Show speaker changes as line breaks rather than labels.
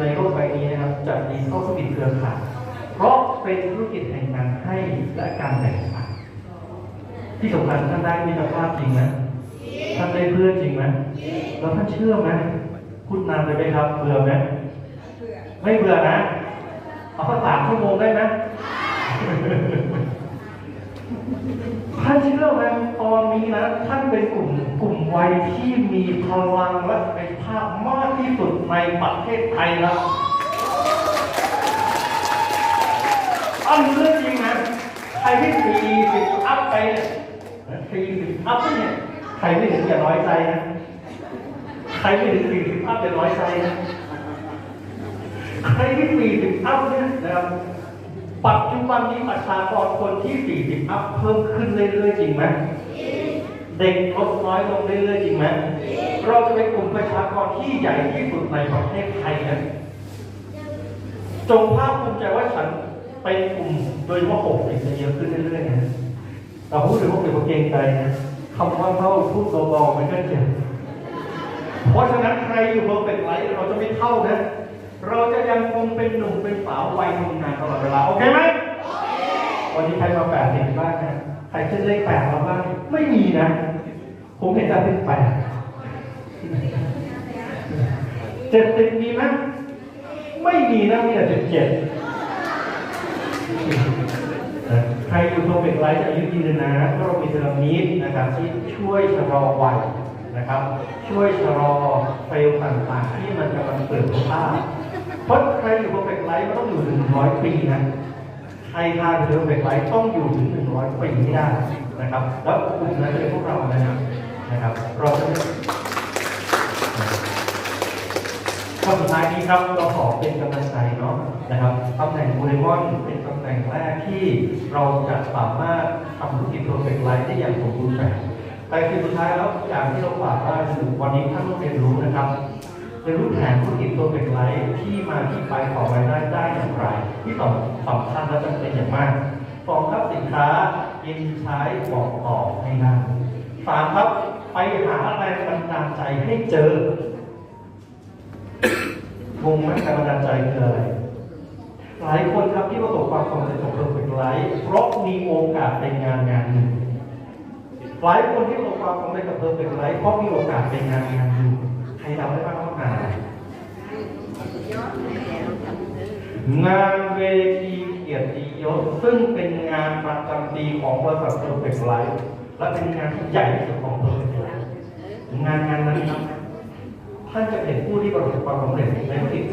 ในโลกใบนี้นะครับจะมีเข้าธุรกิจเครือข่ายเพราะเป็นธุรกิจแห่งการให้และการแบ่งปันที่สำคัญท่านได้มิตรภาพจริงไหมท่านได้เพื่อนจริงไหมแล้วท่านเชื่อไหมพูดนานเลยไหมครับเบื่อไหมไม่เบื่อนะเอาสักสามชั่วโมงได้ไหม ท่านเชื่อไหมตอนนี้นะ ท่านเป็นกลุ่มกลุ่มวัยที่มีพลังและศักยภาพมากที่สุดในประเทศไทยแล้วอันเรื่องจริงนะใครที่สี่สิบอัพไปสี่สิบอัพเนี่ยใครไม่ถึงอย่าน้อยใจนะใครไม่ถึงสี่สิบอัพอย่าน้อยใจนะใครที่สี่สิบอัพเนี่ยนะครับ ปัจจุบันนี้ประชากรคนที่ 40 อัพเพิ่มขึ้นเรื่อยๆจริงไหมเด็กลดน้อยลงเรื่อยๆจริงไหมเราจะเป็นกลุ่มประชากรที่ใหญ่ที่สุดในประเทศไทยนะจงภาคภูมิใจว่าฉันเป็นกลุ่มโดยเฉพาะ60จะเยอะขึ้นเรื่อยๆนะเราพูดถึง60ก็เกงใจนะคำว่าเข้าพูดเบาๆมันก็เจ็บเพราะฉะนั้นใครอยู่เบอร์เป็นไรเราจะไม่เข้านะ เราจะยังคงเป็นหนุ่มเป็นสาววัยทำงานตลอดเวลา โอเคไหมวันนี้ใครมาแปดเห็นบ้างนะใครขึ้นเลขแปดมาบ้างไม่มีนะ ผมเห็นแต่เป็นแปดเจ็ดสิบมีไหมไม่มีนะมีแต่เจ็ดเจ็ดใครอยู่ตรงเป็นไรจะอายุยืนนะก็เรามีเทอรามิดนะครับที่ช่วยชะลอวัยนะครับ ช่วยชะลอเซลล์ต่างๆที่มันกำลังเสื่อมสภาพ เพราะใครอยู่บนเป็นไลฟ์มันต้องอยู่ถึงร้อยปีนะใครทานเทอร์เป็นไลฟ์ต้องอยู่ถึงหนึ่งร้อยปีให้ได้นะครับ แล้วกลุ่มนั้นเป็นพวกเรานะครับนะครับเราจะไม่ข้อสุดท้ายนี้ครับเราขอเป็นกำลังใจเนาะนะครับตำแหน่งโมเดลอนเป็นตำแหน่งแรกที่เราจะสามารถทำธุรกิจเพอร์เฟกต์ไลฟ์ได้อย่างสมบูรณ์แบบแต่คือสุดท้ายแล้วอย่างที่เราฝากได้คือวันนี้ท่านต้องเรียนรู้นะครับ เป็นรูปแผนธุรกิจตัวเป็นไลท์ที่มาที่ไปของรายได้ได้อย่างไร ที่สำสำคัญและจำเป็นอย่างมากสองครับสินค้ากินใช้บอกต่อให้ได้สามครับไปหาแรงบันดาลใจให้เจองงไหมแรงบันดาลใจคืออะไรหลายคนครับที่ประสบความสำเร็จของเพอร์เฟกไลท์เพราะมีโอกาสเป็นงานงานหนึ่งหลายคนที่ประสบความสำเร็จกับเพอร์เฟกไลท์เพราะมีโอกาสเป็นงานงานหนึ่ง รเราได้บ้างว่างานงานเวทีเกียรติยศซึ่งเป็นงานประจำปีของบริษัทเปอร์เฟกต์ไลท์และเป็นงานที่ใหญ่ที่สุดของเพอร์เฟกต์ไลท์งานงานนั้นครับท่านจะเห็นผู้ที่ประสบความสำเร็จในธุรกิจ